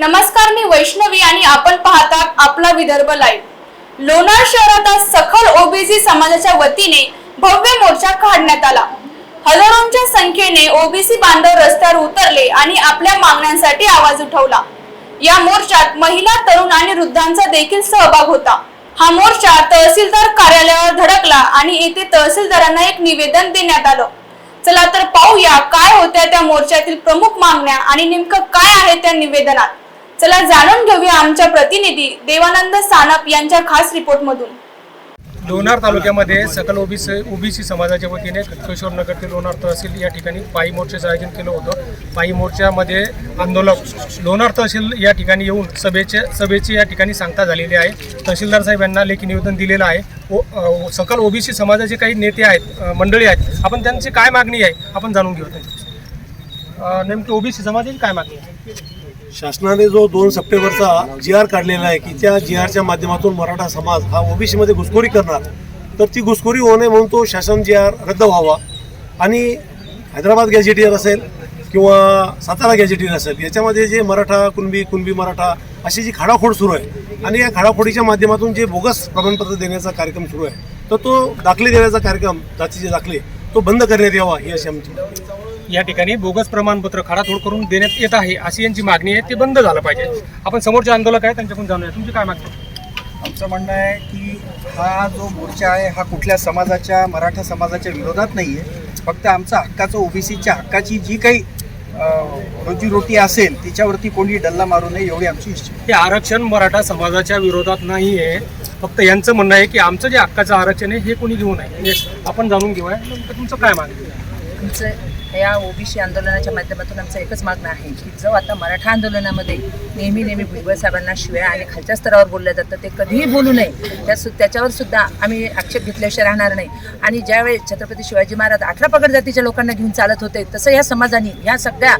नमस्कार मी वैष्णवी आणि आपण पाहतात आपला विदर्भ लाईव्ह लोणार शहरात आज सखल ओबीसी समाजाच्या वतीने भव्य मोर्चा काढण्यात आला. हजारोंच्या संख्येने ओबीसी बांधव रस्त्यावर उतरले आणि आपल्या मागण्यांसाठी आवाज उठवला. या मोर्चात महिला तरुण आणि वृद्धांचा देखील सहभाग होता. हा मोर्चा तहसीलदार कार्यालयावर धडकला आणि येथे तहसीलदारांना एक निवेदन देण्यात आलं. चला तर पाहूया काय होत्या त्या मोर्चातील प्रमुख मागण्या आणि नेमकं काय आहे त्या निवेदनात. चला जाणून घेऊया आमच्या प्रतिनिधी देवानंद सानप यांच्या खास रिपोर्ट मधून लोणार तालुक्यामध्ये सकल ओबीसी ओबीसी समाजाच्या वतीने किशोर नगर ते लोणार तहसील या ठिकाणी पायी मोर्चाचं आयोजन केलं होतं. पायी मोर्चामध्ये आंदोलक लोणार तहसील या ठिकाणी येऊन सभेचे सभेची या ठिकाणी सांगता झालेली आहे. तहसीलदार साहेब यांना लेखी निवेदन दिलेलं आहे. ओ सकल ओबीसी समाजाचे काही नेते आहेत मंडळी आहेत आपण त्यांची काय मागणी आहे आपण जाणून घेऊ त्यांच्यापासून. नेमकी ओबीसी समाजाची काय मागणी आहे? शासनाने जो दोन सप्टेंबरचा जी आर काढलेला आहे की त्या जी आरच्या माध्यमातून मराठा समाज हा ओबीसीमध्ये घुसखोरी करणार तर ती घुसखोरी होऊ नये म्हणून तो शासन जी आर रद्द व्हावा. आणि हैदराबाद गॅजेटियर असेल किंवा सातारा गॅजेटियर असेल याच्यामध्ये जे मराठा कुणबी कुणबी मराठा अशी जी खाडाखोड सुरू आहे आणि या खाडाखोडीच्या माध्यमातून जे बोगस प्रमाणपत्र देण्याचा कार्यक्रम सुरू आहे तर तो दाखले देण्याचा कार्यक्रम जातीचे दाखले तो बंद करण्यात यावा ही अशी आमची या ठिकाणी बोगस प्रमाणपत्र खाडातोड करून देण्यात येत आहे अशी यांची मागणी आहे ते बंद झालं पाहिजे. आपण समोरचे आंदोलक आहे त्यांच्याकडून जाणूया. तुमची काय मागणी? आमचं म्हणणं आहे की हा जो मोर्चा आहे हा कुठल्या समाजाच्या मराठा समाजाच्या विरोधात नाही आहे फक्त आमचा हक्काचं ओबीसीच्या हक्काची जी काही रोजीरोटी असेल तिच्यावरती कोणी डल्ला मारू नये एवढी आमची इच्छा. हे आरक्षण मराठा समाजाच्या विरोधात नाही आहे फक्त यांचं म्हणणं आहे की आमचं जे हक्काचं आरक्षण आहे हे कोणी घेऊ नये. आपण जाणून घेऊया. तुमचं काय मागणी? आमचं या ओबीसी आंदोलनाच्या माध्यमातून आमचं एकच मागणं आहे की जो आता मराठा आंदोलनामध्ये नेहमी नेहमी भुजबळ साहेबांना शिव्या आणि खालच्या स्तरावर बोललं जातं ते कधीही बोलू नये. त्या सु त्याच्यावर सुद्धा आम्ही आक्षेप घेतल्याशिवाय राहणार नाही. आणि ज्यावेळेस छत्रपती शिवाजी महाराज अठरा पगड जातीच्या लोकांना घेऊन चालत होते तसं या समाजाने ह्या सगळ्या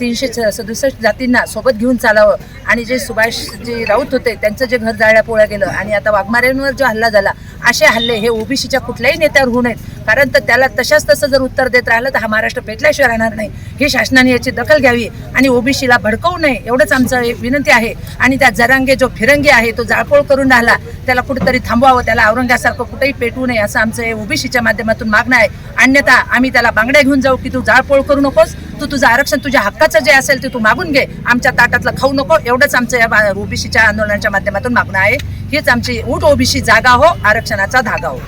तीनशे सदुसष्ट जातींना सोबत घेऊन चालावं. आणि जे सुभाष जे राऊत होते त्यांचं जे घर जाळ्या पोळ्या गेलं आणि आता वाघमाऱ्यांवर जो हल्ला झाला असे हल्ले हे ओबीसीच्या कुठल्याही नेत्यावर होऊ नयेत. कारण तर त्याला तशाच तसं जर उत्तर देत राहिलं तर हा महाराष्ट्र पेटल्याशिवाय राहणार नाही. हे शासनाने याची दखल घ्यावी आणि ओबीसीला भडकवू नये एवढंच आमचं एक विनंती आहे. आणि त्या जरांगे जो फिरंगी आहे तो जाळपोळ करून राहिला त्याला कुठेतरी थांबवावं त्याला औरंगासारखं कुठेही पेटवू नये असं आमचं हे ओबीसीच्या माध्यमातून मागणं आहे. अन्यथा आम्ही त्याला बांगड्या घेऊन जाऊ की तू जाळपोळ करू नकोस तू तुझं आरक्षण तुझ्या हक्काचं जे असेल ते तू मागून घे. आमच्या ताटातलं खाऊ नको एवढंच आमचं या ओबीसीच्या आंदोलनाच्या माध्यमातून मागणं आहे. हेच आमची ऊट ओबीसी जागा हो आरक्षणाचा धागा हो.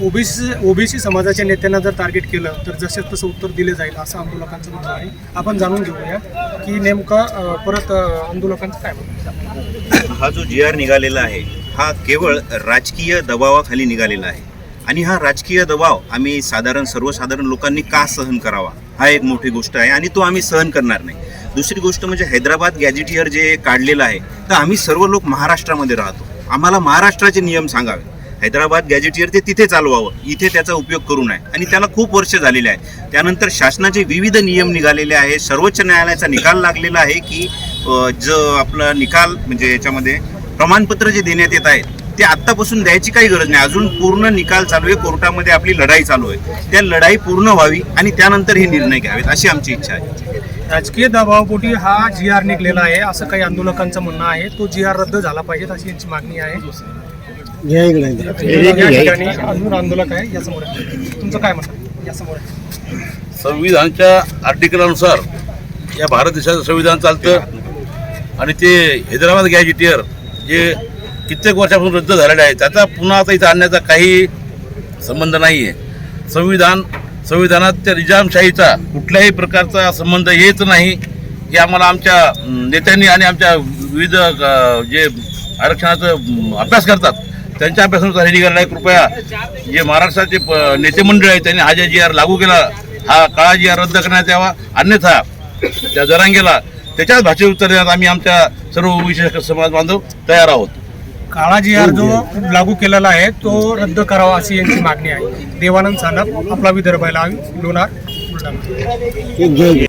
ओबीसी ओबीसी समाजाच्या नेत्यांना जर टार्गेट केलं तर जसे तसं उत्तर दिले जाईल असं आंदोलकांचं म्हणणं आहे. आपण जाणून घेऊया की नेमकं परत आंदोलकांचं काय म्हणणं हा जो जी आर निघालेला आहे हा केवळ राजकीय दबावाखाली निघालेला आहे. आणि हा राजकीय दबाव आम्ही साधारण सर्वसाधारण लोकांनी का सहन करावा? हा एक मोठी गोष्ट आहे आणि तो आम्ही सहन करणार नाही. दुसरी गोष्ट म्हणजे हैदराबाद गॅजेटियर जे काढलेलं आहे तर आम्ही सर्व लोक महाराष्ट्रामध्ये राहतो. आम्हाला महाराष्ट्राचे नियम सांगावे. हैदराबाद गॅजेटियर ते तिथे चालवावं. इथे त्याचा उपयोग करू नये. आणि त्याला खूप वर्ष झालेले आहे. त्यानंतर शासनाचे विविध नियम निघालेले आहे सर्वोच्च न्यायालयाचा निकाल लागलेला आहे की ज जो आपला निकाल म्हणजे याच्यामध्ये प्रमाणपत्र जे देण्यात येत आहेत ते आत्तापासून द्यायची काही गरज नाही. अजून पूर्ण निकाल चालू आहे. कोर्टामध्ये आपली लढाई चालू आहे. त्या लढाई पूर्ण व्हावी आणि त्यानंतर हे निर्णय घ्यावेत अशी आमची इच्छा आहे. राजकीय दबावपोटी हा जी आर निघलेला आहे असं काही आंदोलकांचं म्हणणं आहे. तो जी आर रद्द झाला पाहिजे अशी यांची मागणी आहे. या ठिकाणी अजून आंदोलक आहे यासमोर. तुमचं काय म्हणणं? यासमोर. संविधानच्या आर्टिकलनुसार या भारत देशाचं संविधान चालतं आणि ते हैदराबाद गॅजेटियर जे कित्येक वर्षापासून रद्द झालेलं आहे त्याचा पुन्हा आता इथं आणण्याचा काही संबंध नाही आहे संविधान संविधानात त्या निजामशाहीचा कुठल्याही प्रकारचा संबंध येत नाही हे आम्हाला आमच्या नेत्यांनी आणि आमच्या विविध जे आरक्षणाचा अभ्यास करतात त्यांच्या अभ्यासानुसार हे निघालेलं आहे कृपया जे महाराष्ट्राचे नेते मंडळ आहे त्यांनी हा जे जी आर लागू केला हा काळा जी आर रद्द करण्यात यावा. अन्यथा त्या जरांगेला त्याच्याच भाषेत उत्तर देण्यात आम्ही आमच्या सर्व विशेष समाज बांधव तयार आहोत. काळा जी आर जो लागू केलेला आहे तो रद्द करावा अशी यांची मागणी आहे. देवानंद सानप आपला विदर्भ लाईव्ह लोणार बुलढाणा.